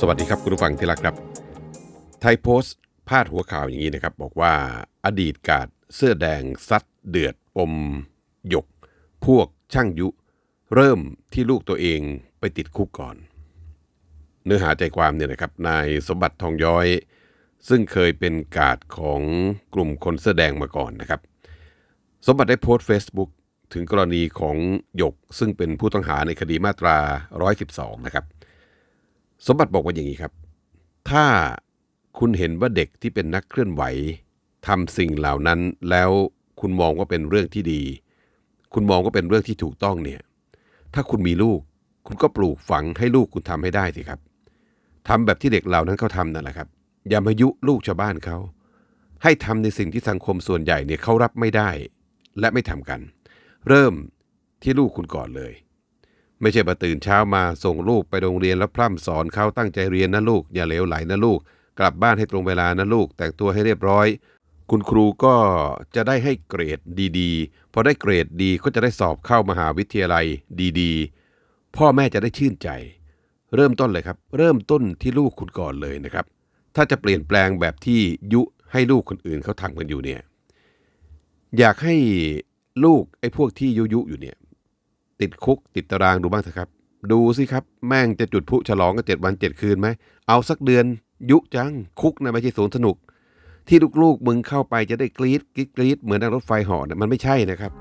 สวัสดีครับคุณผู้ฟังที่รักครับ ไทยโพสต์พาดหัวข่าวอย่างนี้นะครับ บอกว่าอดีตกาดเสื้อแดงซัดเดือดปมหยก พวกช่างยุ เริ่มที่ลูกตัวเองไปติดคุกก่อน เนื้อหาใจความเนี่ยนะครับนายสมบัติทองย้อย ซึ่งเคยเป็นกาดของกลุ่มคนเสื้อแดงมาก่อนนะครับ สมบัติได้โพสต์ Facebook ถึงกรณีของหยกซึ่งเป็นผู้ต้องหาในคดีมาตรา 112 นะครับ สมบัติบอกว่าอย่างนี้ครับ ถ้าคุณเห็นว่าเด็กที่เป็นนักเคลื่อนไหวทำสิ่งเหล่านั้นแล้วคุณมองว่าเป็นเรื่องที่ดี คุณมองว่าเป็นเรื่องที่ถูกต้องเนี่ย ถ้าคุณมีลูก คุณก็ปลูกฝังให้ลูกคุณทำให้ได้สิครับทำแบบที่เด็กเหล่านั้นเขาทำนั่นแหละครับ อย่ามายุลูกชาวบ้านเขา ให้ทำในสิ่งที่สังคมส่วนใหญ่เนี่ยเขารับไม่ได้ และไม่ทำกัน เริ่มที่ลูกคุณก่อนเลย ไม่ใช่มาตื่นเช้ามาส่งลูกไปโรงเรียนแล้วพร่ำสอนเขาตั้งใจเรียนนะลูก อย่าเหลวไหลนะลูก กลับบ้านให้ตรงเวลานะลูก แต่งตัวให้เรียบร้อย คุณครูก็จะได้ให้เกรดดีๆพอได้เกรดดีก็จะได้สอบเข้ามหาวิทยาลัยดีๆ พ่อแม่จะได้ชื่นใจ เริ่มต้นเลยครับ เริ่มต้นที่ลูกคุณก่อนเลยนะครับ ถ้าจะเปลี่ยนแปลงแบบที่ยุให้ลูกคนอื่นเขาทำกันอยู่เนี่ยอยากให้ลูกไอ้พวกที่ยุยุอยู่เนี่ย ติดคุกติดตารางดูบ้างเถอะครับ ดูสิครับ แม่งจะจุดพุฉลองกันเจ็ดวันเจ็ดคืนไหม เอาสักเดือนยุจัง คุกนะไม่ใช่สวนสนุก ที่ลูกๆมึงเข้าไปจะได้กรี๊ดกรี๊ดเหมือนนั่งรถไฟหาะนะมันไม่ใช่นะครับ